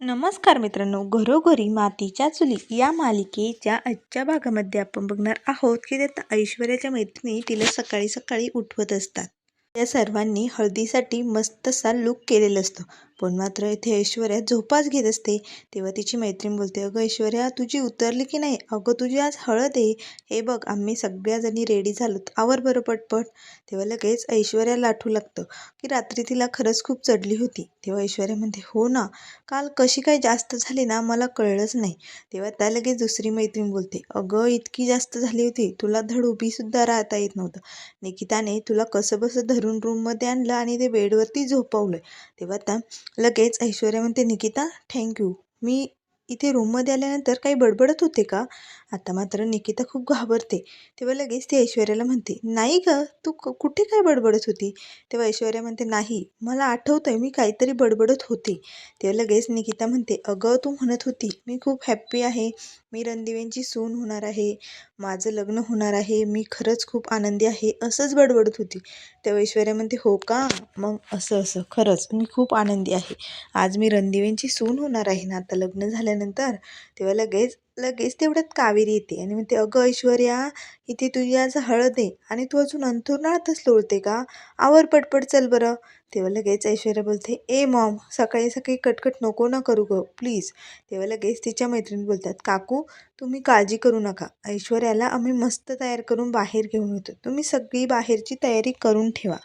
नमस्कार मित्रांनो घरोघरी मातीच्या चुली या मालिकेच्या आजच्या भागामध्ये आपण बघणार आहोत की त्यात ऐश्वर्याच्या मैत्रिणी तिला सकाळी सकाळी उठवत असतात. त्या सर्वांनी हळदीसाठी मस्त असा लुक केलेला असतो. पण मात्र इथे ऐश्वर्या झोपाच घेत असते. तेव्हा तिची मैत्रीण बोलते अगं ऐश्वर्या तुझी उतरली की नाही? अगं तुझी आज हळद आहे. हे बघ आम्ही सगळ्याजणी रेडी झालो आवर बरं पटपट. तेव्हा लगेच ऐश्वर्या लाठू लागतं की रात्री तिला खरंच खूप चढली होती. तेव्हा ऐश्वर्या म्हणते हो ना काल कशी काय जास्त झाली ना मला कळलंच नाही. तेव्हा त्या लगेच दुसरी मैत्रीण बोलते अगं इतकी जास्त झाली होती तुला धड उभीसुद्धा राहता येत नव्हतं. निकिताने तुला कसं बसं धरून रूममध्ये आणलं आणि ते बेडवरती झोपवलं. तेव्हा त्या लगेच ऐश्वर्या म्हणते निकिता थँक्यू मी इथे रूममध्ये आल्यानंतर काही बडबडत होते का? आता मात्र निकिता खूप घाबरते. तेव्हा लगेच ती ऐश्वर्याला म्हणते नाही ग तू क कुठे काय बडबडत होती? तेव्हा ऐश्वर्या म्हणते नाही मला आठवतं आहे मी काहीतरी बडबडत होते. तेव्हा लगेच निकिता म्हणते अगं तू म्हणत होती मी खूप हॅप्पी आहे. मी रणदिवेंची सून होणार आहे. माझं लग्न होणार आहे. मी खरंच खूप आनंदी आहे. असंच बडबडत होती. तेव्हा ऐश्वर्या म्हणते हो का? मग असं असं. खरंच मी खूप आनंदी आहे. आज मी रणदिवेंची सून होणार आहे ना? आता लग्न झालं झाल्यानंतर तेव्हा लगेच लगेच तेवढ्यात कावेरी येते. आणि म्हणते अगं ऐश्वर्या इथे तुझी आज हळद आहे आणि तू अजून अंथरुणातच लोळते का? आवर पटपट चल बरं. तेव्हा लगेच ऐश्वर्या बोलते ए मॉम सकाळी सकाळी कटकट नको ना करू गं प्लीज. तेव्हा लगेच तिच्या मैत्रिणी बोलतात काकू तुम्ही काळजी करू नका. ऐश्वर्याला आम्ही मस्त तयार करून बाहेर घेऊन येतो. तुम्ही सगळी बाहेरची तयारी करून ठेवा.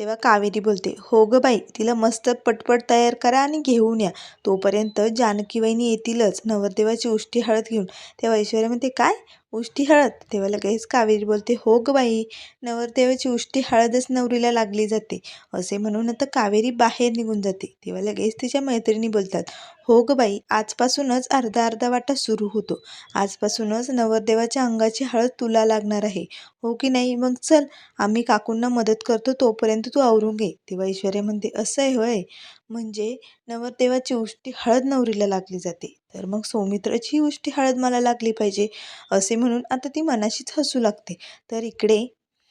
तेव्हा कावेरी बोलते हो गं बाई तिला मस्त पटपट तयार करा आणि घेऊन या. तोपर्यंत जानकी वहिनी येतीलच. नवरदेवाची उष्टी हळद घेऊन. तेव्हा ऐश्वर्या म्हणते काय? उष्टी हळद. तेव्हा लगेच कावेरी बोलते हो ग बाई नवरदेवाची उष्टी हळदच नवरीला लागली जाते. असे म्हणून आता कावेरी बाहेर निघून जाते. तेव्हा लगेच तिच्या मैत्रिणी बोलतात हो ग बाई आजपासूनच अर्धा अर्धा वाटा सुरू होतो. आजपासूनच नवरदेवाच्या अंगाची हळद तुला लागणार आहे. हो की नाही? मग चल आम्ही काकूंना मदत करतो तोपर्यंत तू आवरून घे. तेव्हा ऐश्वर्या म्हणते असं आहे होय. म्हणजे नवरदेवाची उष्टी हळद नवरीला लागली जाते. तर मग सौमित्राची उष्टी हळद मला लागली पाहिजे असे म्हणून आता ती मनाशीच हसू लागते. तर इकडे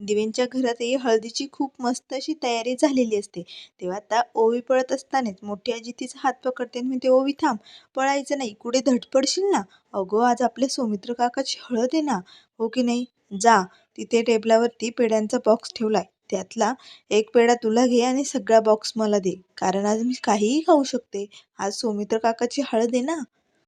दिवेंच्या घरातही हळदीची खूप मस्त अशी तयारी झालेली असते. तेव्हा आता ओवी पळत असतानाच मोठी आजी तिचा हात पकडते आणि म्हणते ओवी थांब पळायचं नाही कुठे धडपडशील ना? अगो आज आपल्या सौमित्र काकाची हळद आहे ना? हो की नाही? जा तिथे टेबलावरती पेड्यांचा बॉक्स ठेवलाय. त्यातला एक पेढा तुला घे आणि सगळा बॉक्स मला दे. कारण आज मी काहीही खाऊ शकते. आज सौमित्र काकाची हळद आहे ना?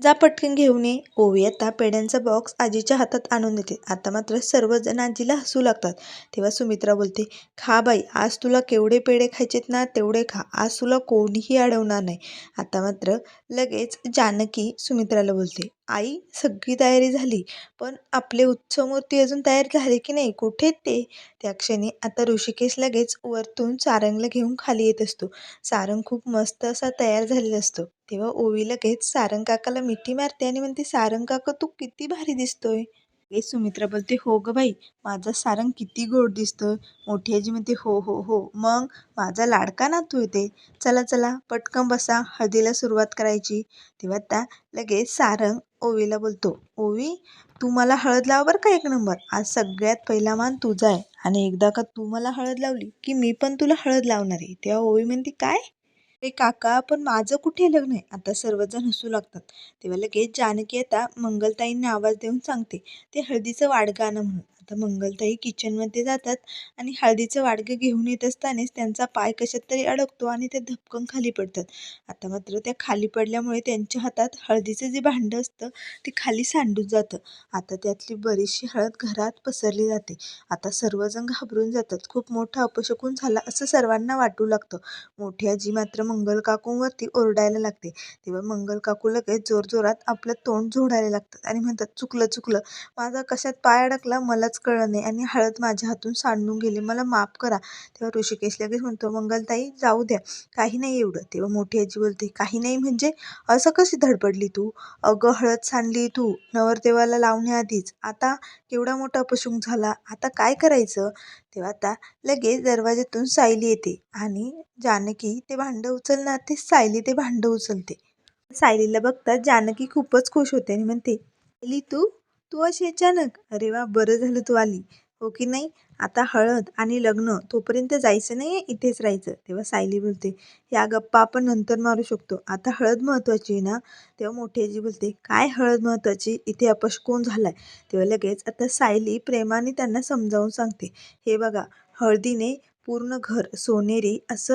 जा पटकन घेऊन ये. ओवी आता पेड्यांचा बॉक्स आजीच्या हातात आणून देते. आता मात्र सर्वजण आजीला हसू लागतात. तेव्हा सुमित्रा बोलते खा बाई आज तुला केवढे पेढे खायचेत ना तेवढे खा. आज तुला कोणीही अडवणार नाही. आता मात्र लगेच जानकी सुमित्राला बोलते आई सगळी तयारी झाली पण आपले उत्सवमूर्ती अजून तयार झाले की नाही कुठे ते? त्या क्षणी आता ऋषिकेश लगेच वरतून सारंगला घेऊन खाली येत असतो. सारंग खूप मस्त असा तयार झालेला असतो. तेव्हा ओवी लगेच सारंग काकाला मिठी मारते आणि म्हणते सारंग काका तू किती भारी दिसतोय. हे सुमित्रा बोलते हो ग बाई माझा सारंग किती गोड दिसतोय. मोठी आजी म्हणते हो हो हो. मग माझा लाडका नातू येते चला चला पटकन बसा हळदीला सुरुवात करायची. तेव्हा त्या लगेच सारंग ओवीला बोलतो ओवी तू मला हळद लाव बरं का एक नंबर. आज सगळ्यात पहिला मान तुझा आहे. आणि एकदा का तू मला हळद लावली की मी पण तुला हळद लावणार आहे? तेव्हा ओवी म्हणते काय? अरे काका पण माझं कुठे लग्न आहे? आता सर्वजण हसू लागतात. तेव्हा लगेच जानकी आता मंगलताईंना आवाज देऊन सांगते ते हळदीचं वाडगाणं म्हणून. आता मंगलताई किचनमध्ये जातात आणि हळदीचं वाडगं घेऊन येत असतानाच त्यांचा पाय कशात तरी अडकतो आणि ते धपकन खाली पडतात. आता मात्र त्या खाली पडल्यामुळे त्यांच्या हातात हळदीचं जे भांडं असतं ते खाली सांडून जातं. आता त्यातली बरीचशी हळद घरात पसरली जाते. आता सर्वजण घाबरून जातात. खूप मोठा अपशकून झाला असं सर्वांना वाटू लागतं. मोठी आजी मात्र मंगल काकूंवरती ओरडायला लागते. तेव्हा मंगल काकू लगेच जोरजोरात आपलं तोंड झोडायला लागतात आणि म्हणतात चुकलं चुकलं. माझा कशात पाय अडकला मलाच कळलं नाही आणि हळद माझ्या हातून सांडून गेली. मला माफ करा. तेव्हा ऋषिकेश लगेच म्हणतो मंगलताई जाऊ द्या. काही नाही एवढं. तेव्हा मोठी आजी बोलते काही नाही म्हणजे असं कशी धडपडली तू? अगं हळद सांडली तू नवरदेवाला लावण्याआधीच. आता केवढा मोठा अपशुंग झाला. आता काय करायचं? तेव्हा आता लगेच दरवाज्यातून सायली येते आणि जानकी ते भांडं उचलणार ते सायली ते भांडं उचलते. सायलीला बघता जानकी खूपच खुश होते आणि म्हणते सायली तू तू अशी अचानक अरे वा बरं झालं तू आली. हो की नाही? आता हळद आणि लग्न तोपर्यंत जायचं नाही आहे इथेच राहायचं तेव्हा सायली बोलते. या गप्पा आपण नंतर मारू शकतो. आता हळद महत्त्वाची आहे ना? तेव्हा मोठी आजी बोलते. काय हळद महत्त्वाची? इथे अपशकून झाला आहे तेव्हा लगेच आता सायली प्रेमाने त्यांना समजावून सांगते. हे बघा हळदीने पूर्ण घर सोनेरी असं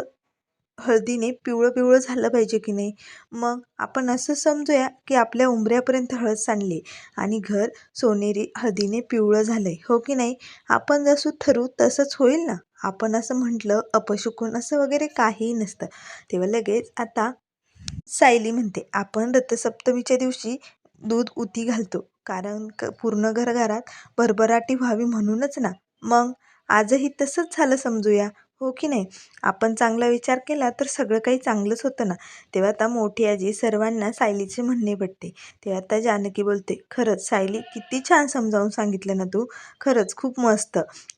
हळदीने पिवळं पिवळं झालं पाहिजे की नाही? मग आपण असं समजूया की आपल्या उंबऱ्यापर्यंत हळद सांडली आणि घर सोनेरी हळदीने पिवळं झालं आहे हो की नाही? आपण जसं ठरवू तसंच होईल ना? आपण असं म्हटलं अपशुकून असं वगैरे काहीही नसतं. तेव्हा लगेच आता सायली म्हणते आपण रथसप्तमीच्या दिवशी दूध उती घालतो कारण क पूर्ण घरघरात भरभराटी व्हावी म्हणूनच ना. मग आजही तसंच झालं समजूया? हो की नाही? आपण चांगला विचार केला तर सगळं काही चांगलंच होतं ना? तेव्हा आता मोठी आजी सर्वांना सायलीचे म्हणणे पडते तेव्हा आता जानकी बोलते खरंच सायली किती छान समजावून सांगितलं ना तू. खरंच खूप मस्त.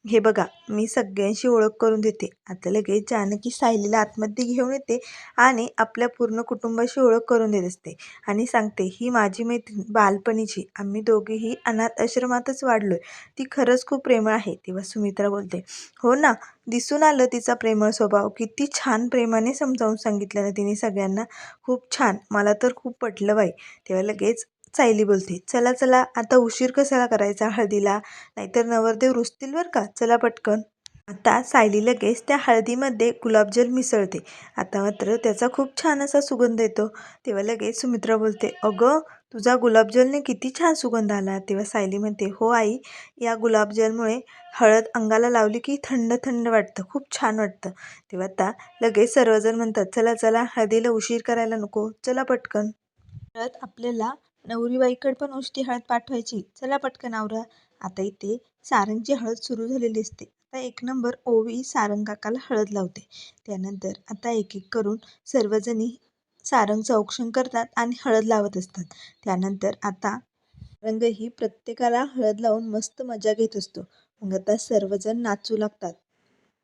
हे बघा मी सगळ्यांशी ओळख करून देते. आता लगेच जानकी सायलीला आतमध्ये घेऊन येते आणि आपल्या पूर्ण कुटुंबाशी ओळख करून देत असते आणि सांगते ही माझी मैत्रीण बालपणीची. आम्ही दोघेही अनाथ आश्रमातच वाढलो आहे ती खरंच खूप प्रेमळ आहे. तेव्हा सुमित्रा बोलते हो ना? दिसून आलं तिचा प्रेमळ स्वभाव. किती छान प्रेमाने समजावून सांगितलं ना तिने सगळ्यांना खूप छान. मला तर खूप पटलं बाई. तेव्हा लगेच सायली बोलते चला चला. आता उशीर कसा करायचा? हळदीला. नाहीतर नवरदेव रुसतील बरं का? चला पटकन. आता सायली लगेच त्या हळदीमध्ये गुलाबजल मिसळते. आता मात्र त्याचा खूप छान असा सुगंध येतो. तेव्हा लगेच सुमित्रा बोलते अगं तुझा गुलाबजलने किती छान सुगंध आला. तेव्हा सायली म्हणते हो आई या गुलाबजलमुळे हळद अंगाला लावली की थंड थंड वाटतं खूप छान वाटतं. तेव्हा आता लगेच सर्वजण म्हणतात चला चला हळदीला उशीर करायला नको चला पटकन. हळद आपल्याला नवरीबाईकडे पण उष्टी हळद पाठवायची. चला पटकन आवरा. आता इथे सारंगची हळद सुरू झालेली असते. आता एक नंबर ओवी सारंग काकाला हळद लावते. त्यानंतर आता एक एक करून सर्वजणी सारंगचं औक्षण करतात आणि हळद लावत असतात. त्यानंतर आता रंगही प्रत्येकाला हळद लावून मस्त मजा घेत असतो. मग आता सर्वजण नाचू लागतात.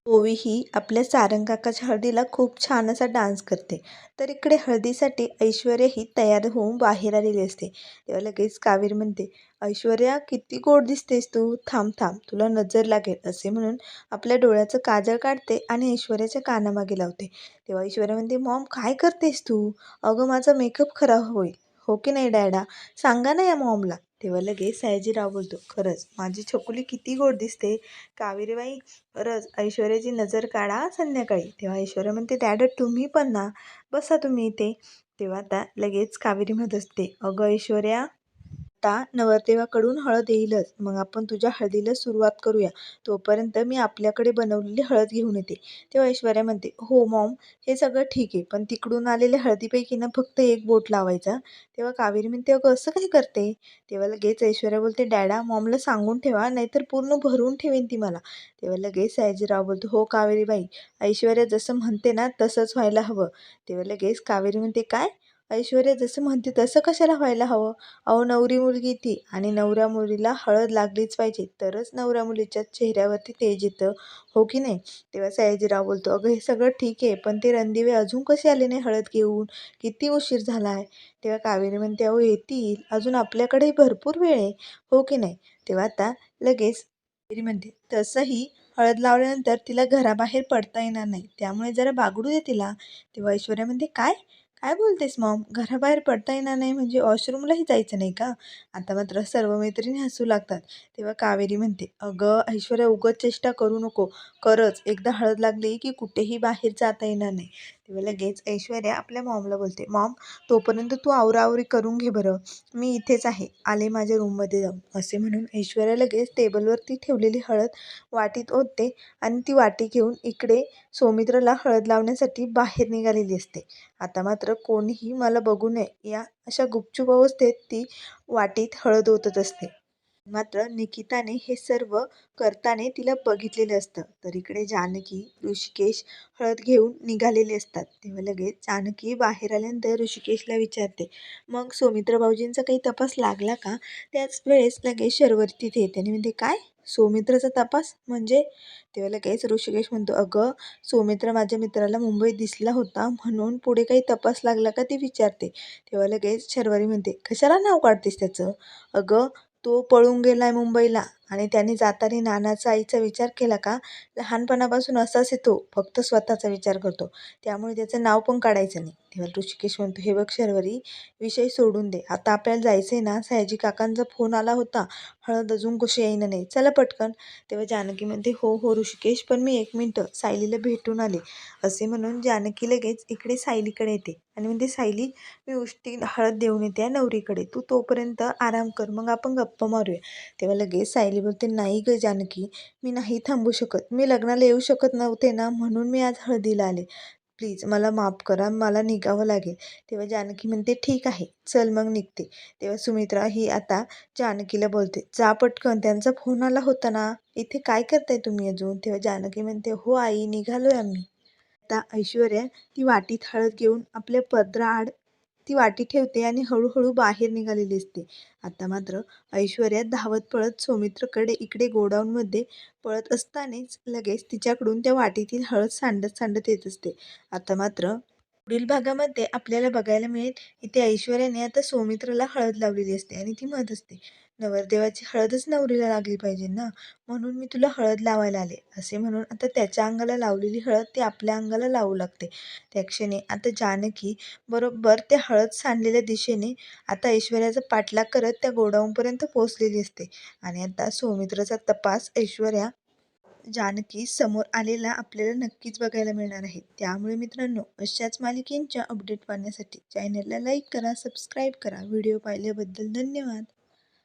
ओवी ही आपल्या सारंग काकाच्या हळदीला खूप छान असा डान्स करते. तर इकडे हळदीसाठी ऐश्वर्या ही तयार होऊन बाहेर आलेली असते. तेव्हा लगेच कावीर म्हणते ऐश्वर्या किती गोड दिसतेस तू. थांब थांब. तुला नजर लागेल असे म्हणून आपल्या डोळ्याचं काजळ काढते आणि ऐश्वर्याच्या कानामागे लावते. तेव्हा ऐश्वर्या म्हणते मॉम काय करतेस तू? अगं माझा मेकअप खराब होईल. हो की नाही डॅडा? सांगा ना या मॉमला. तेव्हा लगेच सयाजीराव बोलतो खरंच माझी छकुली किती गोड दिसते. कावेरीबाई खरंच ऐश्वर्याची नजर काढा संध्याकाळी. तेव्हा ऐश्वर्या म्हणते डॅड तुम्ही पण ना बसा तुम्ही इथे. तेव्हा आता लगेच कावेरी म्हणत असते अगं ऐश्वर्या आता नवरदेवाकडून हळद येईलच. मग आपण तुझ्या हळदीला सुरुवात करूया. तोपर्यंत मी आपल्याकडे बनवलेली हळद घेऊन येते. तेव्हा ऐश्वर्या म्हणते हो मॉम हे सगळं ठीक आहे. पण तिकडून आलेल्या हळदीपैकी ना फक्त एक बोट लावायचा. तेव्हा कावेरी म्हणते अगं असं काय करते? तेव्हा लगेच ऐश्वर्या बोलते डॅडा मॉमला सांगून ठेवा नाहीतर पूर्ण भरून ठेवेन ती मला. तेव्हा लगेच सयाजीराव बोलतो हो कावेरीबाई ऐश्वर्या जसं म्हणते ना तसंच व्हायला हवं. तेव्हा लगेच कावेरी म्हणते काय? ऐश्वर्या जसं म्हणते तसं कशाला व्हायला हवं? अहो नवरी मुलगी ती आणि नवऱ्या मुलीला हळद लागलीच पाहिजे. तरच नवऱ्या मुलीच्या चेहऱ्यावरती तेज येतं. हो की नाही? तेव्हा सयाजीराव बोलतो अगं हे सगळं ठीक आहे पण ते रणदिवे अजून कसे आले नाही हळद घेऊन? किती उशीर झाला आहे तेव्हा कावेरी म्हणते अहो येतील. अजून आपल्याकडेही भरपूर वेळ आहे. हो की नाही? तेव्हा आता लगेच कावेरी म्हणते तसंही हळद लावल्यानंतर तिला घराबाहेर पडता येणार नाही. त्यामुळे जरा बागडू दे तिला. तेव्हा ऐश्वर्या म्हणते काय? काय बोलतेस मॉम? घराबाहेर पडता येणार नाही म्हणजे वॉशरूमलाही जायचं नाही का? आता मात्र सर्व मैत्रिणी हसू लागतात. तेव्हा कावेरी म्हणते अगं ऐश्वर्या उगत चेष्टा करू नको. खरंच एकदा हळद लागली की कुठेही बाहेर जाता येणार नाही. तेव्हा लगेच ऐश्वर्या आपल्या मॉमला बोलते मॉम तोपर्यंत तू आवराआवरी करून घे बरं. मी इथेच आहे. आले माझ्या रूममध्ये जाऊन. असे म्हणून ऐश्वर्या लगेच टेबलवरती ठेवलेली हळद वाटीत ओतते आणि ती वाटी घेऊन इकडे सौमित्राला हळद लावण्यासाठी बाहेर निघालेली असते. आता मात्र कोणीही मला बघू नये या अशा गुपचूप अवस्थेत ती वाटीत हळद ओतत असते. मात्र निकिताने हे सर्व करताना तिला बघितलेलं असतं. तर इकडे जानकी ऋषिकेश हळद घेऊन निघालेले असतात. तेव्हा लगेच जानकी बाहेर आल्यानंतर ऋषिकेशला विचारते मग सौमित्र भाऊजींचा काही तपास लागला का? त्याच वेळेस लगेच शर्वर तिथे येते आणि म्हणते काय? सौमित्राचा तपास? म्हणजे? तेव्हा लगेच ऋषिकेश म्हणतो अगं सौमित्र माझ्या मित्राला मुंबईत दिसला होता म्हणून पुढे काही तपास लागला का? ते विचारते. तेव्हा लगेच शर्वरी म्हणते कशाला नाव काढतेस त्याचं? अगं तो पळून गेला आहे मुंबईला. आणि त्याने जाताना नानाचा आईचा विचार केला का? लहानपणापासून असाच येतो फक्त स्वतःचा विचार करतो. त्यामुळे त्याचं नाव पण काढायचं नाही. तेव्हा ऋषिकेश म्हणतो हे बघ शर्वरी विषय सोडून दे. आता आपल्याला जायचं आहे ना सयाजी काकांचा फोन आला होता. हळद अजून कशी येईना नाही. चला पटकन. तेव्हा जानकी म्हणते हो हो ऋषिकेश पण मी एक मिनटं सायलीला भेटून आले. असे म्हणून जानकी लगेच इकडे सायलीकडे येते. आणि म्हणते सायली मी उष्टी हळद देऊन येते आहे नवरीकडे. तू तोपर्यंत आराम कर. मग आपण गप्पा मारूया. तेव्हा लगेच सायली बोलते नाही ग जानकी. मी नाही थांबू शकत. मी लग्नाला येऊ शकत नव्हते ना म्हणून मी आज हळदीला आले. प्लीज मला माफ करा मला निघावं लागेल. तेव्हा जानकी म्हणते ठीक आहे चल मग निघते. तेव्हा सुमित्रा ही आता जानकीला बोलते जा पटकन त्यांचा फोन आला होता ना. इथे काय करताय तुम्ही अजून? तेव्हा जानकी म्हणते हो आई निघालोय आम्ही. आता ऐश्वर्या ती वाटीत हळद घेऊन आपल्या पदराआड ती वाटी ठेवते आणि हळूहळू बाहेर निघालेली असते. आता मात्र ऐश्वर्या धावत पळत सौमित्रकडे इकडे गोडाऊनमध्ये पळत असतानाच लगेच तिच्याकडून त्या वाटीतील हळद सांडत सांडत येत असते. आता मात्र पुढील भागामध्ये आपल्याला बघायला मिळेल इथे ऐश्वर्याने आता सौमित्रला हळद लावलेली असते आणि ती म्हणत असते नवरदेवाची हळदच नवरीला लागली पाहिजे ना? म्हणून मी तुला हळद लावायला आले. असे म्हणून आता त्याच्या अंगाला लावलेली हळद ती आपल्या अंगाला लावू लागते. त्या क्षणी आता जानकी बरोबर त्या हळद सांडलेल्या दिशेने आता ऐश्वर्याचा पाठलाग करत त्या गोडाऊनपर्यंत पोहोचलेली असते. आणि आता सौमित्राचा तपास ऐश्वर्या जानकी समोर आलेला आपल्याला नक्कीच बघायला मिळणार आहे. त्यामुळे मित्रांनो अशाच मालिकेंच्या अपडेट पाहण्यासाठी चॅनलला लाईक करा सबस्क्राईब करा. व्हिडिओ पाहिल्याबद्दल धन्यवाद.